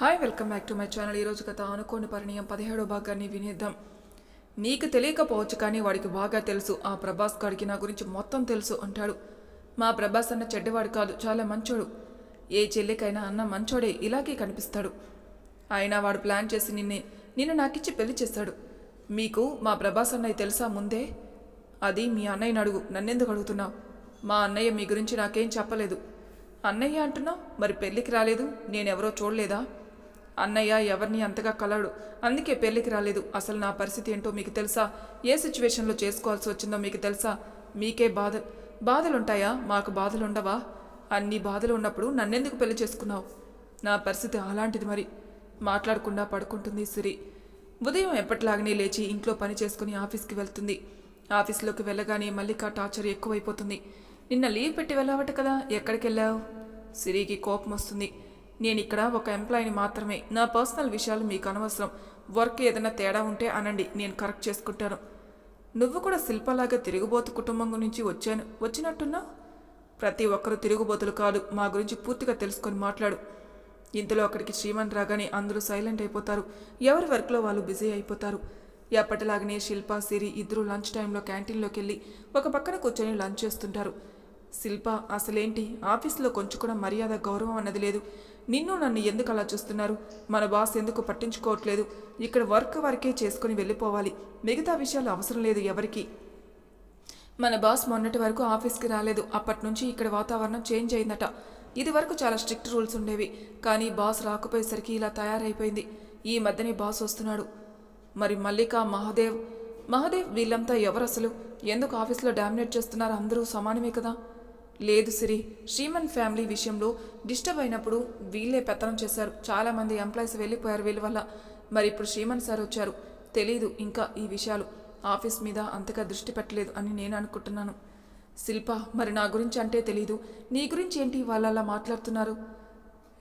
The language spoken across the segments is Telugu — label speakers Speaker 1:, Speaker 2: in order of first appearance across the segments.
Speaker 1: Hi welcome back to my channel ఈరోజు కథ అనుకోని పరిణయం పదిహేడో భాగాన్ని వినేద్దాం. నీకు తెలియకపోవచ్చు కానీ వాడికి బాగా తెలుసు. ఆ ప్రభాస్ గారికి నా గురించి మొత్తం తెలుసు అంటాడు. మా ప్రభాస్ అన్న చెడ్డవాడు కాదు చాలా మంచోడు. ఏ చెల్లికైనా అన్న మంచోడే ఇలాగే కనిపిస్తాడు. అయినా వాడు ప్లాన్ చేసి నిన్నే నిన్ను నాకిచ్చి పెళ్ళి చేస్తాడు. మీకు మా ప్రభాస్ అన్నయ్య తెలుసా ముందే? అది మీ అన్నయ్యని అడుగు నన్నెందుకు అడుగుతున్నావు? మా అన్నయ్య మీ గురించి నాకేం చెప్పలేదు. అన్నయ్య అంటున్నావు మరి పెళ్ళికి రాలేదు? నేనెవరో చూడలేదా? అన్నయ్య ఎవరిని అంతగా కలడు. అందుకే పెళ్ళికి రాలేదు. అసలు నా పరిస్థితి ఏంటో మీకు తెలుసా? ఏ సిచ్యువేషన్లో చేసుకోవాల్సి వచ్చిందో మీకు తెలుసా? మీకే బాధ. బాధలుంటాయా? మాకు బాధలుండవా? అన్ని బాధలు ఉన్నప్పుడు నన్నెందుకు పెళ్ళి చేసుకున్నావు? నా పరిస్థితి అలాంటిది మరి. మాట్లాడకుండా పడుకుంటుంది సిరి. ఉదయం ఎప్పటిలాగనే లేచి ఇంట్లో పని చేసుకుని ఆఫీస్కి వెళ్తుంది. ఆఫీస్లోకి వెళ్ళగానే మల్లిక టార్చర్ ఎక్కువైపోతుంది. నిన్న లీవ్ పెట్టి వెళ్ళావట కదా? ఎక్కడికి వెళ్ళావు సిరికి కోపం వస్తుంది నేను ఇక్కడ ఒక ఎంప్లాయీని మాత్రమే. నా పర్సనల్ విషయాలు మీకు అనవసరం వర్క్ ఏదైనా తేడా ఉంటే అనండి నేను కరెక్ట్ చేసుకుంటాను. నువ్వు కూడా శిల్పలాగా తిరుగుబోతు కుటుంబం గురించి వచ్చాను. వచ్చినట్టున్నా? ప్రతి ఒక్కరు తిరుగుబోతులు కాదు. మా గురించి పూర్తిగా తెలుసుకొని మాట్లాడు. ఇంతలో అక్కడికి శ్రీమన్ రాగానే అందరూ సైలెంట్ అయిపోతారు. ఎవరి వర్క్లో వాళ్ళు బిజీ అయిపోతారు. ఎప్పటిలాగనే శిల్ప సిరి ఇద్దరు లంచ్ టైంలో క్యాంటీన్లోకి వెళ్ళి ఒక పక్కన కూర్చొని లంచ్ చేస్తుంటారు. శిల్ప అసలేంటి? ఆఫీస్లో కొంచెం కూడా మర్యాద గౌరవం అన్నది లేదు. నిన్ను నన్ను ఎందుకు అలా చూస్తున్నారు? మన బాస్ ఎందుకు పట్టించుకోవట్లేదు? ఇక్కడ వర్క్ వరకే చేసుకుని వెళ్ళిపోవాలి. మిగతా విషయాలు అవసరం లేదు ఎవరికి. మన బాస్ మొన్నటి వరకు ఆఫీస్కి రాలేదు. అప్పటి నుంచి ఇక్కడ వాతావరణం చేంజ్ అయిందట. ఇది వరకు చాలా స్ట్రిక్ట్ రూల్స్ ఉండేవి. కానీ బాస్ రాకపోయేసరికి ఇలా తయారైపోయింది. ఈ మధ్యనే బాస్ వస్తున్నాడు. మరి మల్లిక మహాదేవ్? మహాదేవ్ వీళ్ళంతా ఎవరు అసలు ఎందుకు ఆఫీస్లో డామినేట్ చేస్తున్నారు? అందరూ సమానమే కదా? లేదు సిరి. శ్రీమన్ ఫ్యామిలీ విషయంలో డిస్టర్బ్ అయినప్పుడు వీళ్ళే పెత్తనం చేశారు. చాలామంది ఎంప్లాయీస్ వెళ్ళిపోయారు వీళ్ళ వల్ల. మరి ఇప్పుడు శ్రీమన్ సార్ వచ్చారు. తెలీదు ఇంకా ఈ విషయాలు. ఆఫీస్ మీద అంతగా దృష్టి పెట్టలేదు అని నేను అనుకుంటున్నాను. శిల్ప మరి నా గురించి అంటే తెలీదు. నీ గురించి ఏంటి వాళ్ళలా మాట్లాడుతున్నారు?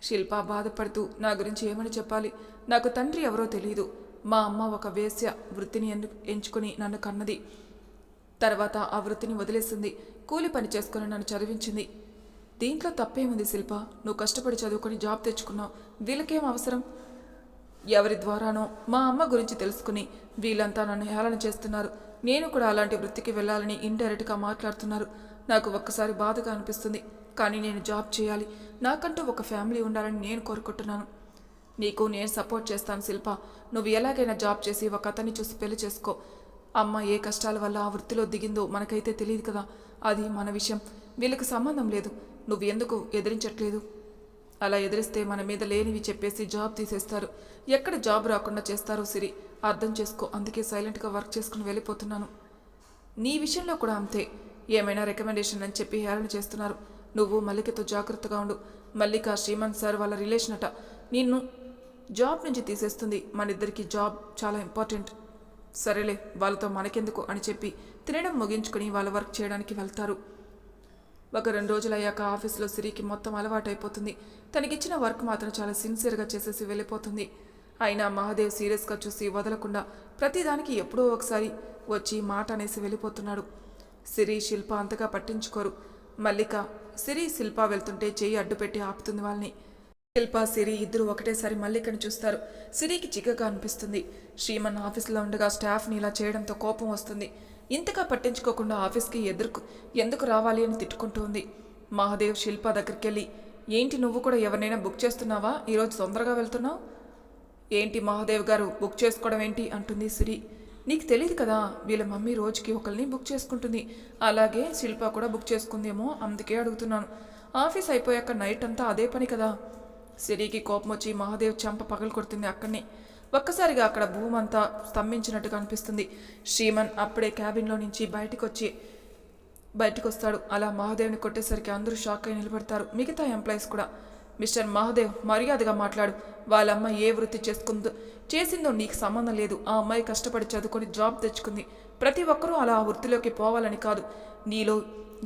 Speaker 1: శిల్ప బాధపడుతూ నా గురించి ఏమని చెప్పాలి? నాకు తండ్రి ఎవరో తెలియదు మా అమ్మ ఒక వేశ్య వృత్తిని ఎన్ను ఎంచుకుని నన్ను కన్నది. తర్వాత ఆ వృత్తిని వదిలేసింది. కూలి పని చేసుకుని నన్ను చదివించింది. దీంట్లో తప్పేముంది శిల్ప? నువ్వు కష్టపడి చదువుకొని జాబ్ తెచ్చుకున్నావు. వీళ్ళకేం అవసరం? ఎవరి ద్వారానో? మా అమ్మ గురించి తెలుసుకుని వీళ్ళంతా నన్ను హేళన చేస్తున్నారు. నేను కూడా అలాంటి వృత్తికి వెళ్ళాలని ఇండైరెక్ట్గా మాట్లాడుతున్నారు. నాకు ఒక్కసారి బాధగా అనిపిస్తుంది. కానీ నేను జాబ్ చేయాలి. నాకంటూ ఒక ఫ్యామిలీ ఉండాలని నేను కోరుకుంటున్నాను. నీకు నేను సపోర్ట్ చేస్తాను శిల్ప. నువ్వు ఎలాగైనా జాబ్ చేసి ఒక అతన్ని చూసి పెళ్ళి చేసుకో. అమ్మ ఏ కష్టాల వల్ల ఆ వృత్తిలో దిగిందో మనకైతే తెలియదు కదా. అది మన విషయం. వీళ్ళకి సంబంధం లేదు. నువ్వు ఎందుకు ఎదిరించట్లేదు? అలా ఎదిరిస్తే మన మీద లేనివి చెప్పేసి జాబ్ తీసేస్తారు. ఎక్కడ జాబ్ రాకుండా చేస్తారో సిరి. అర్థం చేసుకో. అందుకే సైలెంట్గా వర్క్ చేసుకుని వెళ్ళిపోతున్నాను. నీ విషయంలో కూడా అంతే. ఏమైనా రికమెండేషన్ అని చెప్పి హేళన చేస్తున్నారు. నువ్వు మల్లికతో జాగ్రత్తగా ఉండు. మల్లిక శ్రీమంత్ సార్ వాళ్ళ రిలేషన్ అట. నిన్ను జాబ్ నుంచి తీసేస్తుంది. మన ఇద్దరికి జాబ్ చాలా ఇంపార్టెంట్. సరేలే వాళ్ళతో మనకెందుకు అని చెప్పి తినడం ముగించుకొని వాళ్ళ వర్క్ చేయడానికి వెళ్తారు. ఒక రెండు రోజులు అయ్యాక ఆఫీస్లో సిరికి మొత్తం అలవాటైపోతుంది. తనకిచ్చిన వర్క్ మాత్రం చాలా సిన్సియర్గా చేసేసి వెళ్ళిపోతుంది. అయినా మహాదేవ్ సీరియస్గా చూసి వదలకుండా ప్రతిదానికి ఎప్పుడో ఒకసారి వచ్చి మాట అనేసి వెళ్ళిపోతున్నాడు. సిరి శిల్ప అంతగా పట్టించుకోరు. మల్లిక సిరి శిల్ప వెళ్తుంటే చేయి అడ్డుపెట్టి ఆపుతుంది వాళ్ళని. శిల్ప సిరి ఇద్దరు ఒకటేసారి మల్లికను చూస్తారు. సిరికి చిక్కగా అనిపిస్తుంది. శ్రీమన్ ఆఫీస్లో ఉండగా స్టాఫ్ని ఇలా చేయడంతో కోపం వస్తుంది. ఇంతగా పట్టించుకోకుండా ఆఫీస్కి ఎదురుకు ఎందుకు రావాలి అని తిట్టుకుంటుంది. మహాదేవ్ శిల్ప దగ్గరికి వెళ్ళి ఏంటి నువ్వు కూడా ఎవరినైనా బుక్ చేస్తున్నావా? ఈరోజు తొందరగా వెళ్తున్నావు? ఏంటి మహాదేవ్ గారు బుక్ చేసుకోవడం ఏంటి? అంటుంది సిరి. నీకు తెలియదు కదా వీళ్ళ మమ్మీ రోజుకి ఒకరిని బుక్ చేసుకుంటుంది. అలాగే శిల్ప కూడా బుక్ చేసుకుందేమో అందుకే అడుగుతున్నాను. ఆఫీస్ అయిపోయాక నైట్ అంతా అదే పని కదా. సిరికి కోపం వచ్చి మహాదేవ్ చెంప పగలు కొడుతుంది అక్కడిని. ఒక్కసారిగా అక్కడ భూమంతా స్తంభించినట్టు స్తంభించినట్టుగా అనిపిస్తుంది శ్రీమన్ అప్పుడే క్యాబిన్లో నుంచి బయటకు వచ్చి బయటకు వస్తాడు అలా మహాదేవ్ని కొట్టేసరికి అందరూ షాక్ అయి నిలబడతారు. మిగతా ఎంప్లాయీస్ కూడా. మిస్టర్ మహాదేవ్ మర్యాదగా మాట్లాడు. వాళ్ళమ్మ ఏ వృత్తి చేసుకుందో చేసిందో నీకు సంబంధం లేదు. ఆ అమ్మాయి కష్టపడి చదువుకొని జాబ్ తెచ్చుకుంది. ప్రతి ఒక్కరూ అలా ఆ వృత్తిలోకి పోవాలని కాదు. నీలో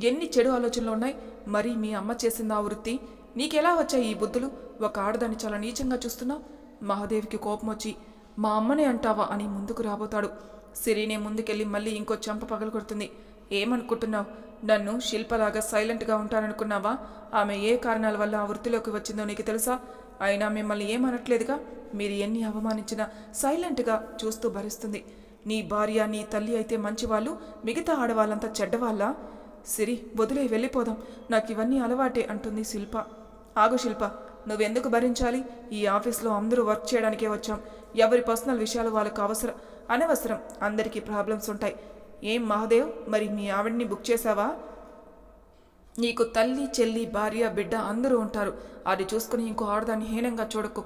Speaker 1: ఎన్ని చెడు ఆలోచనలు ఉన్నాయి మరి మీ అమ్మ చేసింది ఆ వృత్తి? నీకెలా వచ్చాయి ఈ బుద్ధులు? ఒక ఆడదాన్ని చాలా నీచంగా చూస్తున్నావు. మహాదేవికి కోపం వచ్చి మా అమ్మనే అంటావా? అని ముందుకు రాబోతాడు. సిరినే ముందుకెళ్ళి మళ్ళీ ఇంకో చెంప పగలు కొడుతుంది ఏమనుకుంటున్నావు? నన్ను శిల్పలాగా సైలెంట్గా ఉంటాననుకున్నావా? ఆమె ఏ కారణాల వల్ల ఆ వృత్తిలోకి వచ్చిందో నీకు తెలుసా? అయినా మిమ్మల్ని ఏమనట్లేదుగా? మీరు ఎన్ని అవమానించినా సైలెంట్గా చూస్తూ భరిస్తుంది. నీ భార్య నీ తల్లి అయితే మంచివాళ్ళు మిగతా ఆడవాళ్ళంతా చెడ్డవాళ్ళ? సిరి వదిలే వెళ్ళిపోదాం. నాకు ఇవన్నీ అలవాటే అంటుంది శిల్ప. ఆగు శిల్ప నువ్వెందుకు భరించాలి? ఈ ఆఫీస్లో అందరూ వర్క్ చేయడానికే వచ్చాం. ఎవరి పర్సనల్ విషయాలు వాళ్ళకు అవసరం అనవసరం. అందరికీ ప్రాబ్లమ్స్ ఉంటాయి. ఏం మహాదేవ్? మరి మీ ఆవిడ్ని బుక్ చేశావా? నీకు తల్లి చెల్లి భార్య బిడ్డ అందరూ ఉంటారు. అది చూసుకుని ఇంకో ఆడదాన్ని హీనంగా చూడకు.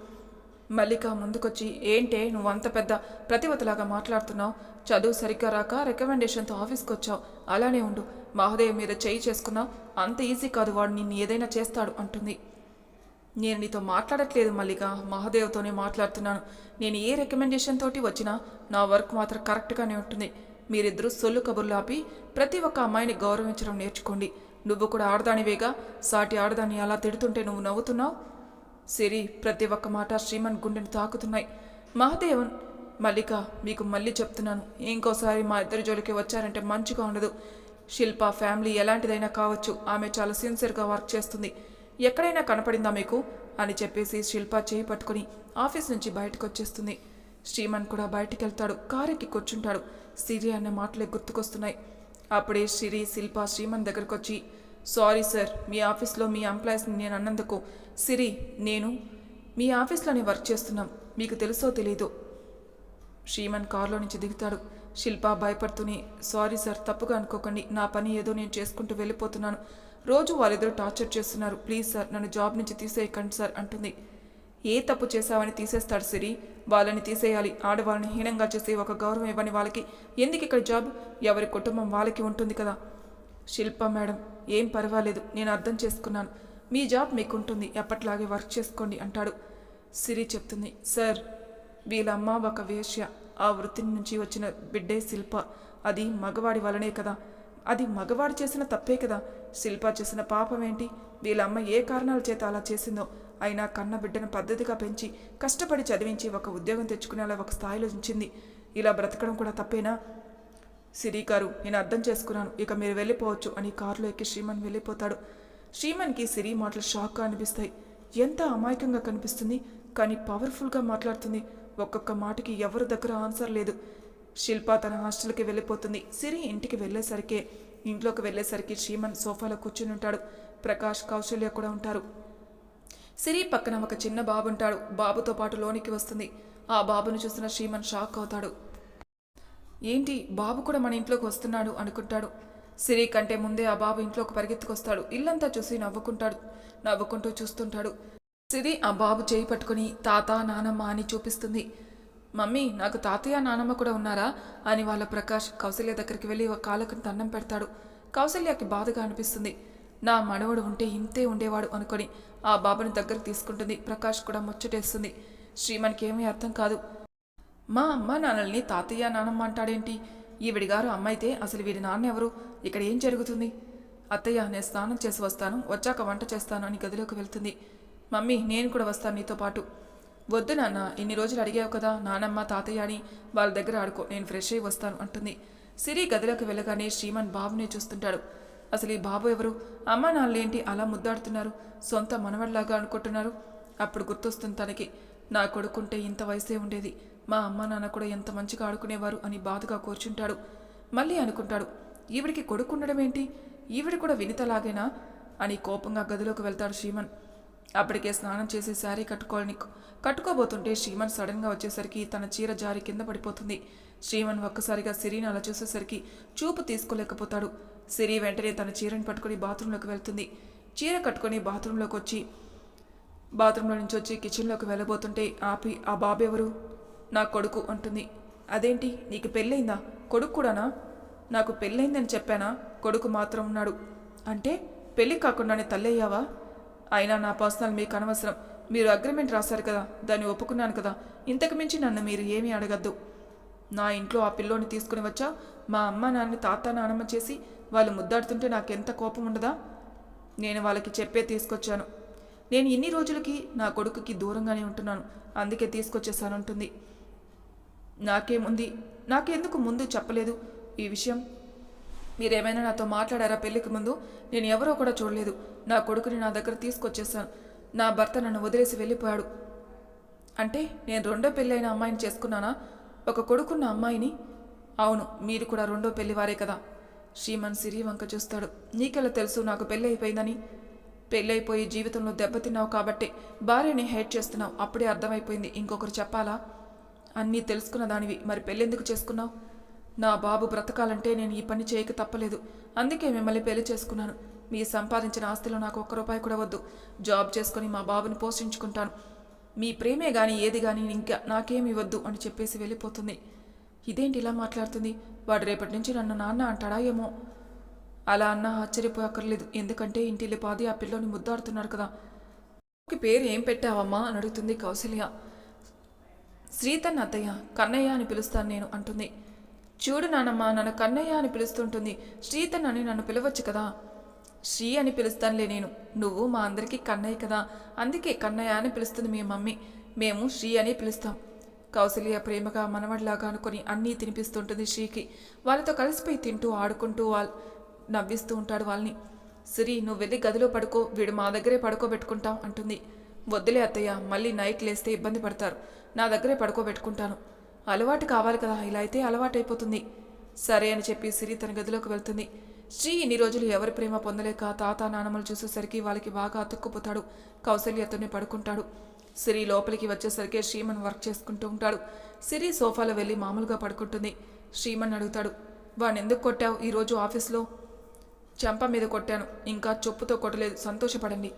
Speaker 1: మల్లిక ముందుకొచ్చి ఏంటే నువ్వు అంత పెద్ద ప్రతివతలాగా మాట్లాడుతున్నావు? చదువు సరిగ్గా రాక రికమెండేషన్తో ఆఫీస్కి వచ్చావు అలానే ఉండు. మహాదేవ్ మీద చేయి చేసుకున్నావు. అంత ఈజీ కాదు వాడు నిన్ను ఏదైనా చేస్తాడు అంటుంది. నేను నీతో మాట్లాడట్లేదు మల్లిక. మహాదేవ్తోనే మాట్లాడుతున్నాను. నేను ఏ రికమెండేషన్ తోటి వచ్చినా నా వర్క్ మాత్రం కరెక్ట్గానే ఉంటుంది. మీరిద్దరూ సొల్లు కబుర్లు ఆపి ప్రతి ఒక్క అమ్మాయిని గౌరవించడం నేర్చుకోండి. నువ్వు కూడా ఆడదానివేగా. సాటి ఆడదాన్ని అలా తిడుతుంటే నువ్వు నవ్వుతున్నావు? సిరి ప్రతి ఒక్క మాట శ్రీమన్ గుండెని తాకుతున్నాయి. మహాదేవన్ మల్లిక మీకు మళ్ళీ చెప్తున్నాను. ఇంకోసారి మా ఇద్దరి జోలికి వచ్చారంటే మంచిగా ఉండదు. శిల్ప ఫ్యామిలీ ఎలాంటిదైనా కావచ్చు. ఆమె చాలా సిన్సియర్గా వర్క్ చేస్తుంది. ఎక్కడైనా కనపడిందా మీకు? అని చెప్పేసి శిల్ప చేయి పట్టుకుని ఆఫీస్ నుంచి బయటకు వచ్చేస్తుంది శ్రీమన్ కూడా బయటికి వెళ్తాడు కారెక్కి కూర్చుంటాడు. సిరి అనే మాటలే గుర్తుకొస్తున్నాయి. అప్పుడే సిరి శిల్ప శ్రీమన్ దగ్గరకు వచ్చి సారీ సార్ మీ ఆఫీస్లో మీ ఎంప్లాయీస్ని నేను అన్నందుకు. సిరి నేను మీ ఆఫీస్లోనే వర్క్ చేస్తున్నాం. మీకు తెలుసో తెలీదు? శ్రీమన్ కారులో నుంచి దిగుతాడు. శిల్ప భయపడుతూనే సారీ సార్ తప్పుగా అనుకోకండి. నా పని ఏదో నేను చేసుకుంటూ వెళ్ళిపోతున్నాను. రోజు వాళ్ళిద్దరూ టార్చర్ చేస్తున్నారు. ప్లీజ్ సార్ నన్ను జాబ్ నుంచి తీసేయకండి సార్ అంటుంది. ఏ తప్పు చేశావని తీసేస్తాడు సిరి. వాళ్ళని తీసేయాలి. ఆడవాళ్ళని హీనంగా చేసి ఒక గౌరవం ఇవ్వని వాళ్ళకి. ఎందుకు ఇక్కడ జాబ్? ఎవరి కుటుంబం వాళ్ళకి ఉంటుంది కదా. శిల్ప మేడం ఏం పర్వాలేదు. నేను అర్థం చేసుకున్నాను. మీ జాబ్ మీకుంటుంది. ఎప్పట్లాగే వర్క్ చేసుకోండి అంటాడు. సిరి చెప్తుంది. సార్ వీళ్ళమ్మ ఒక వేష్య ఆ వృత్తి నుంచి వచ్చిన బిడ్డే శిల్ప. అది మగవాడి వలనే కదా. అది మగవాడు చేసిన తప్పే కదా. శిల్ప చేసిన పాపం ఏంటి వీళ్ళ అమ్మ ఏ కారణాల చేత అలా చేసిందో? అయినా కన్న బిడ్డను పద్ధతిగా పెంచి కష్టపడి చదివించి ఒక ఉద్యోగం తెచ్చుకునేలా ఒక స్థాయిలో ఉంచింది. ఇలా బ్రతకడం కూడా తప్పేనా? సిరి గారు నేను అర్థం చేసుకున్నాను. ఇక మీరు వెళ్ళిపోవచ్చు అని కారులో ఎక్కి శ్రీమన్ వెళ్ళిపోతాడు. శ్రీమన్కి సిరి మాటలు షాక్గా అనిపిస్తాయి. ఎంత అమాయకంగా కనిపిస్తుంది? కానీ పవర్ఫుల్గా మాట్లాడుతుంది. ఒక్కొక్క మాటకి ఎవరి దగ్గర ఆన్సర్ లేదు. శిల్ప తన హాస్టల్కి వెళ్ళిపోతుంది. సిరి ఇంటికి వెళ్ళేసరికి ఇంట్లోకి వెళ్ళేసరికి శ్రీమన్ సోఫాలో కూర్చుని ఉంటాడు. ప్రకాష్ కౌశల్య కూడా ఉంటారు. సిరి పక్కన ఒక చిన్న బాబు ఉంటాడు. బాబుతో పాటు లోనికి వస్తుంది. ఆ బాబును చూసిన శ్రీమన్ షాక్ అవుతాడు. ఏంటి బాబు కూడా మన ఇంట్లోకి వస్తున్నాడు అనుకుంటాడు. సిరి కంటే ముందే ఆ బాబు ఇంట్లోకి పరిగెత్తుకొస్తాడు. ఇల్లంతా చూసి నవ్వుకుంటాడు. నవ్వుకుంటూ చూస్తుంటాడు. సిరి ఆ బాబు చేయి పట్టుకుని తాత నానమ్మ అని చూపిస్తుంది. మమ్మీ నాకు తాతయ్య నానమ్మ కూడా ఉన్నారా? అని వాళ్ళ ప్రకాష్ కౌసల్య దగ్గరికి వెళ్ళి ఒక కాళ్ళకు దండం పెడతాడు. కౌసల్యకి బాధగా అనిపిస్తుంది. నా మనవడు ఉంటే ఇంతే ఉండేవాడు అనుకొని ఆ బాబుని దగ్గరికి తీసుకుంటుంది. ప్రకాష్ కూడా ముచ్చటేస్తుంది. శ్రీమన్కి ఏమీ అర్థం కాదు. మా అమ్మ నాన్నల్ని తాతయ్య నానమ్మ అంటాడేంటి? ఈవిడి గారు అమ్మ అయితే అసలు వీడి నాన్న ఎవరు? ఇక్కడ ఏం జరుగుతుంది? అత్తయ్య నేను స్నానం చేసి వస్తాను. వచ్చాక వంట చేస్తాను అని గదిలోకి వెళ్తుంది. మమ్మీ నేను కూడా వస్తాను నీతో పాటు. వద్దు నాన్న ఇన్ని రోజులు అడిగావు కదా నానమ్మ తాతయ్య అని వాళ్ళ దగ్గర ఆడుకో నేను ఫ్రెష్ అయ్యి వస్తాను అంటుంది. సిరి గదిలోకి వెళ్ళగానే శ్రీమన్ బాబునే చూస్తుంటాడు. అసలు ఈ బాబు ఎవరు? అమ్మ నాన్నలేంటి అలా ముద్దాడుతున్నారు? సొంత మనవడిలాగా అనుకుంటున్నారు? అప్పుడు గుర్తొస్తుంది తనకి నా కొడుకుంటే ఇంత వయసే ఉండేది. మా అమ్మ నాన్న కూడా ఎంత మంచిగా ఆడుకునేవారు అని బాధగా కూర్చుంటాడు. మళ్ళీ అనుకుంటాడు ఈవిడికి కొడుకు ఉండడం ఏంటి ఈవిడ కూడా వినితలాగేనా? అని కోపంగా గదిలోకి వెళ్తాడు శ్రీమన్. అప్పటికే స్నానం చేసి శారీ కట్టుకోవాలని కట్టుకోబోతుంటే శ్రీమన్ సడన్గా వచ్చేసరికి తన చీర జారి కింద పడిపోతుంది. శ్రీమన్ ఒక్కసారిగా సిరిని అలా చూసేసరికి చూపు తీసుకోలేకపోతాడు. సిరి వెంటనే తన చీరని పట్టుకుని బాత్రూంలోకి వెళ్తుంది. చీర కట్టుకొని బాత్రూంలోకి వచ్చి బాత్రూంలో నుంచి వచ్చి కిచెన్లోకి వెళ్ళబోతుంటే ఆపి ఆ బాబు ఎవరు? నా కొడుకు అంటుంది. అదేంటి? నీకు పెళ్ళైందా కొడుకు కూడానా? నాకు పెళ్ళైందని చెప్పానా? కొడుకు మాత్రం ఉన్నాడు. అంటే పెళ్ళి కాకుండానే తల్లయ్యావా? అయినా నా పర్సనల్ మీకు అనవసరం. మీరు అగ్రిమెంట్ రాశారు కదా దాన్ని ఒప్పుకున్నాను కదా. ఇంతకు మించి నన్ను మీరు ఏమీ అడగద్దు. నా ఇంట్లో ఆ పిల్లోని తీసుకుని వచ్చా మా అమ్మ నాన్న తాత నానమ్మ చేసి వాళ్ళు ముద్దాడుతుంటే నాకెంత కోపం ఉండదా? నేను వాళ్ళకి చెప్పే తీసుకొచ్చాను. నేను ఇన్ని రోజులకి నా కొడుకుకి దూరంగానే ఉంటున్నాను. అందుకే తీసుకొచ్చేసానంటుంది నాకేముంది? నాకెందుకు ముందు చెప్పలేదు ఈ విషయం? మీరేమైనా నాతో మాట్లాడారా పెళ్ళికి ముందు? నేను ఎవరో కూడా చూడలేదు. నా కొడుకుని నా దగ్గర తీసుకొచ్చేసాను నా భర్త నన్ను వదిలేసి వెళ్ళిపోయాడు. అంటే నేను రెండో పెళ్ళైన అమ్మాయిని చేసుకున్నానా? ఒక కొడుకున్న అమ్మాయిని? అవును మీరు కూడా రెండో పెళ్ళివారే కదా. శ్రీమన్ సిరి వంక చూస్తాడు. నీకెలా తెలుసు నాకు పెళ్ళి అయిపోయిందని పెళ్ళైపోయి జీవితంలో దెబ్బతిన్నావు కాబట్టి భార్యని హేట్ చేస్తున్నావు. అప్పుడే అర్థమైపోయింది. ఇంకొకరు చెప్పాలా? అన్నీ తెలుసుకున్న దానివి. మరి పెళ్ళెందుకు చేసుకున్నావు? నా బాబు బ్రతకాలంటే నేను ఈ పని చేయక తప్పలేదు. అందుకే మిమ్మల్ని పెళ్ళి చేసుకున్నాను. మీ సంపాదించిన ఆస్తిలో నాకు ఒక్క రూపాయి కూడా వద్దు. జాబ్ చేసుకుని మా బాబుని పోషించుకుంటాను. మీ ప్రేమే గాని ఏది కానీ ఇంకా నాకేమి వద్దు అని చెప్పేసి వెళ్ళిపోతుంది. ఇదేంటి ఇలా మాట్లాడుతుంది? వాడు రేపటి నుంచి నన్ను నాన్న అంటాడా ఏమో? అలా అన్న ఆశ్చర్యపోయక్కర్లేదు ఎందుకంటే ఇంటిల్లి పాది ఆ పిల్లోని ముద్దాడుతున్నారు కదా. "ఈ పేరు ఏం పెట్టావమ్మా? అని అడుగుతుంది కౌశల్య. శ్రీతన్ అత్తయ్య కన్నయ్య అని పిలుస్తాను నేను అంటుంది. చూడు నానమ్మ నన్ను కన్నయ్య అని పిలుస్తుంటుంది. శ్రీతన్ అని నన్ను పిలవచ్చు కదా? శ్రీ అని పిలుస్తానులే నేను. నువ్వు మా అందరికీ కన్నయ్య కదా? అందుకే కన్నయ్య అని పిలుస్తుంది మీ మమ్మీ. మేము శ్రీ అని పిలుస్తాం. కౌసల్య ప్రేమగా మనవడిలాగా అనుకొని అన్నీ తినిపిస్తుంటుంది శ్రీకి. వాళ్ళతో కలిసిపోయి తింటూ ఆడుకుంటూ వాళ్ళు నవ్విస్తూ ఉంటాడు వాళ్ళని. సిరి నువ్వు వెళ్ళి గదిలో పడుకో. వీడు మా దగ్గరే పడుకోబెట్టుకుంటాం అంటుంది. వద్దులే అత్తయ్య మళ్ళీ నైట్ లేస్తే ఇబ్బంది పడతారు. నా దగ్గరే పడుకోబెట్టుకుంటాను. అలవాటు కావాలి కదా ఇలా అయితే అలవాటైపోతుంది. సరే అని చెప్పి సిరి తన గదిలోకి వెళ్తుంది. శ్రీ ఇన్ని రోజులు ఎవరి ప్రేమ పొందలేక తాత నానమ్మలు చూసేసరికి వాళ్ళకి బాగా అతుక్కుపోతాడు. కౌసల్యతోనే పడుకుంటాడు. సిరి లోపలికి వచ్చేసరికి శ్రీమన్ వర్క్ చేసుకుంటూ ఉంటాడు. సిరి సోఫాలో వెళ్ళి మామూలుగా పడుకుంటుంది. శ్రీమన్ అడుగుతాడు వాడిని ఎందుకు కొట్టావు ఈరోజు ఆఫీస్లో? చెంప మీద కొట్టాను. ఇంకా చొప్పుతో కొట్టలేదు. సంతోషపడండి.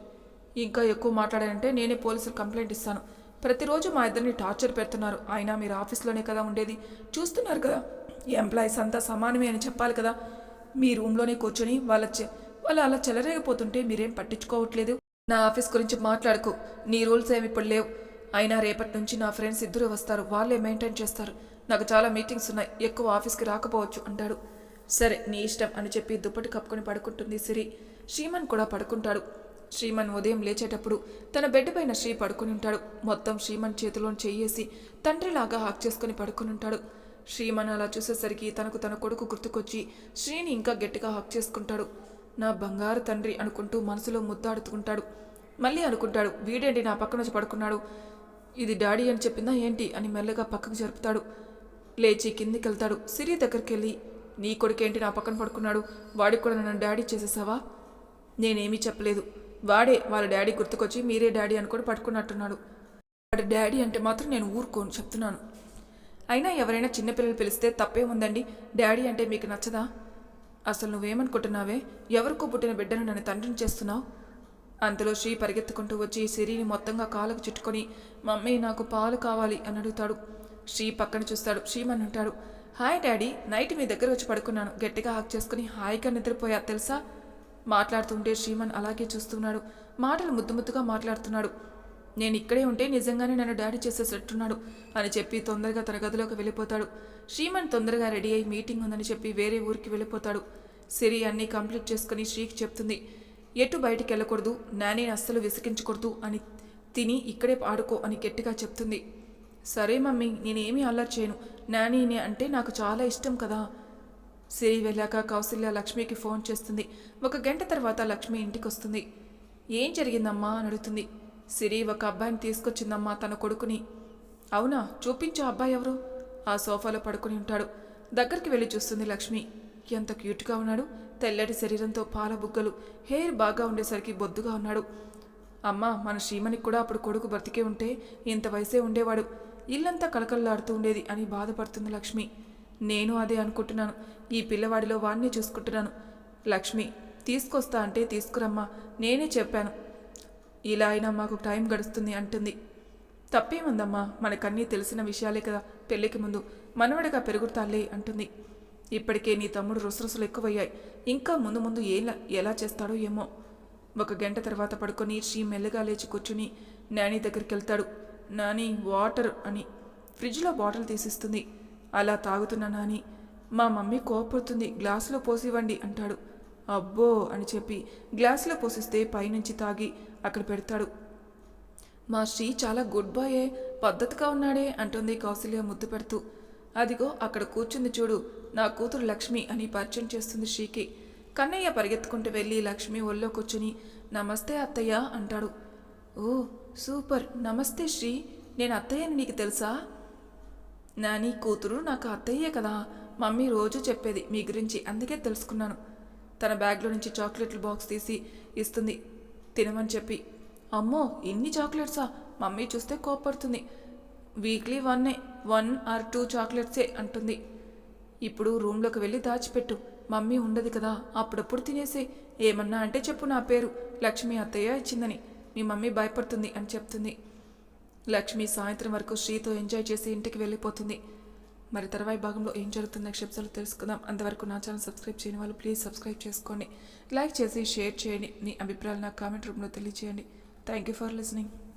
Speaker 1: ఇంకా ఎక్కువ మాట్లాడానంటే నేనే పోలీసులు కంప్లైంట్ ఇస్తాను. ప్రతిరోజు మా ఇద్దరిని టార్చర్ పెడుతున్నారు. అయినా మీరు ఆఫీస్లోనే కదా ఉండేది. చూస్తున్నారు కదా ఎంప్లాయీస్ అంతా సమానమే అని చెప్పాలి కదా. మీ రూమ్లోనే కూర్చొని వాళ్ళ వాళ్ళు అలా చెలరేగిపోతుంటే మీరేం పట్టించుకోవట్లేదు? నా ఆఫీస్ గురించి మాట్లాడుకు. నీ రూల్స్ ఏమి ఇప్పుడు లేవు. అయినా రేపటి నుంచి నా ఫ్రెండ్స్ ఇద్దరు వస్తారు. వాళ్ళే మెయింటైన్ చేస్తారు. నాకు చాలా మీటింగ్స్ ఉన్నాయి. ఎక్కువ ఆఫీస్కి రాకపోవచ్చు అంటాడు. సరే నీ ఇష్టం అని చెప్పి దుప్పటి కప్పుకొని పడుకుంటుంది సిరి. శ్రీమన్ కూడా పడుకుంటాడు. శ్రీమన్ ఉదయం లేచేటప్పుడు తన బెడ్ పైన శ్రీ పడుకుని ఉంటాడు. మొత్తం శ్రీమన్ చేతిలో చెయ్యేసి తండ్రిలాగా హాక్ చేసుకుని పడుకుని ఉంటాడు. శ్రీమన్ అలా చూసేసరికి తనకు తన కొడుకు గుర్తుకొచ్చి శ్రీని ఇంకా గట్టిగా హాక్ చేసుకుంటాడు. నా బంగారు తండ్రి అనుకుంటూ మనసులో ముద్దాడుతుంటాడు. మళ్ళీ అనుకుంటాడు వీడేంటి నా పక్కన వచ్చి పడుకున్నాడు? ఇది డాడీ అని చెప్పిందా ఏంటి? అని మెల్లగా పక్కకు జరుపుతాడు. లేచి కిందికి వెళ్తాడు సిరి దగ్గరికి వెళ్ళి నీ కొడుకేంటి నా పక్కన పడుకున్నాడు? వాడికి కూడా నన్ను డాడీ చేసేసావా? నేనేమీ చెప్పలేదు. వాడే వాళ్ళ డాడీ గుర్తుకొచ్చి మీరే డాడీ అనుకొని పట్టుకున్నట్టున్నాడు. వాడి డాడీ అంటే మాత్రం నేను ఊరుకోను చెప్తున్నాను. అయినా ఎవరైనా చిన్నపిల్లలు పిలిస్తే తప్పే ఉందండి. డాడీ అంటే మీకు నచ్చదా? అసలు నువ్వేమనుకుంటున్నావే? ఎవరికో పుట్టిన బిడ్డను నన్ను తండ్రిని చేస్తున్నావు? అంతలో శ్రీ పరిగెత్తుకుంటూ వచ్చి సిరిని మొత్తంగా కాలుకు చుట్టుకొని మమ్మీ నాకు పాలు కావాలి అని అడుగుతాడు. శ్రీ పక్కన చూస్తాడు. శ్రీమన్ అంటాడు హాయ్ డాడీ నైట్ మీ దగ్గర వచ్చి పడుకున్నాను. గట్టిగా హాక్ చేసుకుని హాయిగా నిద్రపోయా తెలుసా? మాట్లాడుతుంటే శ్రీమన్ అలాగే చూస్తున్నాడు. మాటలు ముద్దు ముద్దుగా మాట్లాడుతున్నాడు. నేను ఇక్కడే ఉంటే నిజంగానే నన్ను డాడీ చేసేటట్టున్నాడు అని చెప్పి తొందరగా తన గదిలోకి వెళ్ళిపోతాడు. శ్రీమన్ తొందరగా రెడీ అయి మీటింగ్ ఉందని చెప్పి వేరే ఊరికి వెళ్ళిపోతాడు. సిరి అన్నీ కంప్లీట్ చేసుకుని శ్రీకి చెప్తుంది. ఎటు బయటికి వెళ్ళకూడదు నానీని అస్సలు విసిగించకూడదు అని తిని ఇక్కడే ఆడుకో అని గట్టిగా చెప్తుంది. సరే మమ్మీ నేనేమీ అల్లరి చేయను. నానీని అంటే నాకు చాలా ఇష్టం కదా. సిరి వెళ్ళాక కౌశల్య లక్ష్మికి ఫోన్ చేస్తుంది. ఒక గంట తర్వాత లక్ష్మి ఇంటికి వస్తుంది ఏం జరిగిందమ్మా? అని అడుగుతుంది. సిరి ఒక అబ్బాయిని తీసుకొచ్చిందమ్మా తన కొడుకుని. అవునా? చూపించు అబ్బాయి ఎవరు? ఆ సోఫాలో పడుకుని ఉంటాడు. దగ్గరికి వెళ్ళి చూస్తుంది లక్ష్మి. ఎంత క్యూట్గా ఉన్నాడు. తెల్లటి శరీరంతో పాల బుగ్గలు. హెయిర్ బాగా ఉండేసరికి బొద్దుగా ఉన్నాడు. అమ్మ మన శ్రీమణికి కూడా అప్పుడు కొడుకు బ్రతికే ఉంటే ఇంత వయసే ఉండేవాడు. ఇల్లంతా కలకల్లాడుతూ ఉండేది అని బాధపడుతుంది లక్ష్మి. నేను అదే అనుకుంటున్నాను. ఈ పిల్లవాడిలో వాడినే చూసుకుంటున్నాను. లక్ష్మి తీసుకొస్తా అంటే తీసుకురమ్మా. నేనే చెప్పాను. ఇలా అయినా మాకు టైం గడుస్తుంది అంటుంది. తప్పేముందమ్మా? మనకన్నీ తెలిసిన విషయాలే కదా. పెళ్ళికి ముందు మనవడిగా పెరుగుతాలే అంటుంది. ఇప్పటికే నీ తమ్ముడు రుసరుసలు ఎక్కువయ్యాయి. ఇంకా ముందు ముందు ఏలా ఎలా చేస్తాడో ఏమో. ఒక గంట తర్వాత పడుకొని శ్రీ మెల్లగా లేచి కూర్చుని నాని దగ్గరికి వెళ్తాడు నాని వాటర్ అని. ఫ్రిడ్జ్లో బాటిల్ తీసిస్తుంది. అలా తాగుతున్నానా అని మా మమ్మీ కోపడుతుంది. గ్లాసులో పోసివ్వండి అంటాడు. అబ్బో అని చెప్పి గ్లాసులో పోసిస్తే పైనుంచి తాగి అక్కడ పెడతాడు. మా శ్రీ చాలా గుడ్ బాయే పద్ధతిగా ఉన్నాడే అంటుంది కౌసల్య ముద్దు పెడుతూ. అదిగో అక్కడ కూర్చుంది చూడు నా కూతురు లక్ష్మి అని పరిచయం చేస్తుంది శ్రీకి. కన్నయ్య పరిగెత్తుకుంటూ వెళ్ళి లక్ష్మి ఒళ్ళో కూర్చుని నమస్తే అత్తయ్య అంటాడు. ఓ సూపర్. నమస్తే శ్రీ. నేను అత్తయ్యని నీకు తెలుసా? నా నీ కూతురు నాకు అత్తయ్యే కదా. మమ్మీ రోజు చెప్పేది మీ గురించి అందుకే తెలుసుకున్నాను. తన బ్యాగ్లో నుంచి చాక్లెట్ల బాక్స్ తీసి ఇస్తుంది తినమని చెప్పి. అమ్మో ఇన్ని చాక్లెట్సా? మమ్మీ చూస్తే కోపడుతుంది వీక్లీ వన్నే వన్ ఆర్ టూ చాక్లెట్సే అంటుంది. ఇప్పుడు రూమ్లోకి వెళ్ళి దాచిపెట్టు. మమ్మీ ఉండదు కదా అప్పుడప్పుడు తినేసే. ఏమన్నా అంటే చెప్పు నా పేరు లక్ష్మి అత్తయ్య ఇచ్చిందని. మీ మమ్మీ భయపడుతుంది అని చెప్తుంది. లక్ష్మి సాయంత్రం వరకు శ్రీతో ఎంజాయ్ చేసి ఇంటికి వెళ్ళిపోతుంది. మరి తర్వాయి భాగంలో ఏం జరుగుతుందో క్షిప్సాలు తెలుసుకుందాం. అంతవరకు నా ఛానల్ సబ్స్క్రైబ్ చేయని వాళ్ళు ప్లీజ్ సబ్స్క్రైబ్ చేసుకోండి. లైక్ చేసి షేర్ చేయండి. మీ అభిప్రాయాలు నా కామెంట్ రూమ్లో తెలియజేయండి థ్యాంక్ యూ ఫర్ లిసనింగ్.